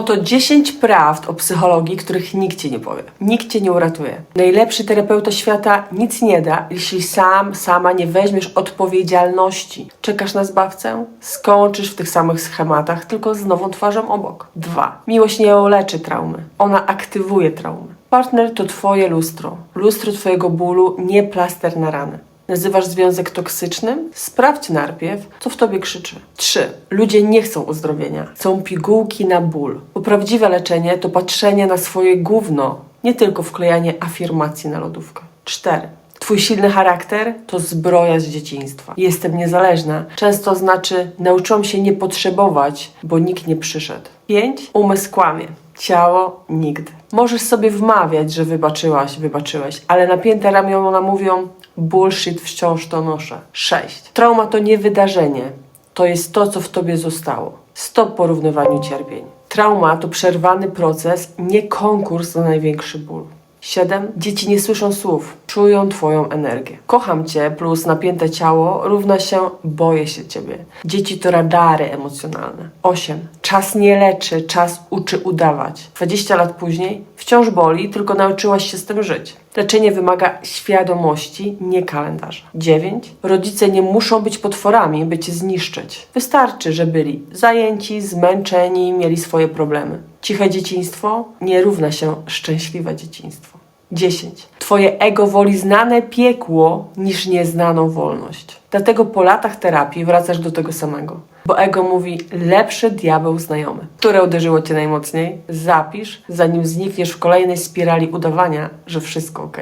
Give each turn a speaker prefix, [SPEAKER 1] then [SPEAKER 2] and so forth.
[SPEAKER 1] Oto 10 prawd o psychologii, których nikt ci nie powie. Nikt cię nie uratuje. Najlepszy terapeuta świata nic nie da, jeśli sam, sama nie weźmiesz odpowiedzialności. Czekasz na zbawcę? Skończysz w tych samych schematach, tylko z nową twarzą obok. 2. Miłość nie leczy traumy. Ona aktywuje traumy. Partner to twoje lustro. Lustro twojego bólu, nie plaster na rany. Nazywasz związek toksycznym? Sprawdź najpierw, co w tobie krzyczy. 3. Ludzie nie chcą uzdrowienia, chcą pigułki na ból. Bo prawdziwe leczenie to patrzenie na swoje gówno, nie tylko wklejanie afirmacji na lodówkę. 4. Twój silny charakter to zbroja z dzieciństwa. Jestem niezależna. Często znaczy nauczyłam się nie potrzebować, bo nikt nie przyszedł. 5. Umysł kłamie. Ciało nigdy. Możesz sobie wmawiać, że wybaczyłaś, wybaczyłeś, ale napięte ramiona mówią bullshit wciąż to noszę. 6. Trauma to nie wydarzenie. To jest to, co w tobie zostało. Stop porównywaniu cierpień. Trauma to przerwany proces, nie konkurs na największy ból. 7. Dzieci nie słyszą słów, czują Twoją energię. Kocham Cię plus napięte ciało równa się boję się Ciebie. Dzieci to radary emocjonalne. 8. Czas nie leczy, czas uczy udawać. 20 lat później wciąż boli, tylko nauczyłaś się z tym żyć. Leczenie wymaga świadomości, nie kalendarza. 9. Rodzice nie muszą być potworami, by Cię zniszczyć. Wystarczy, że byli zajęci, zmęczeni, mieli swoje problemy. Ciche dzieciństwo nie równa się szczęśliwe dzieciństwo. 10. Twoje ego woli znane piekło niż nieznaną wolność. Dlatego po latach terapii wracasz do tego samego. Bo ego mówi lepszy diabeł znajomy. Które uderzyło cię najmocniej? Zapisz, zanim znikniesz w kolejnej spirali udawania, że wszystko ok.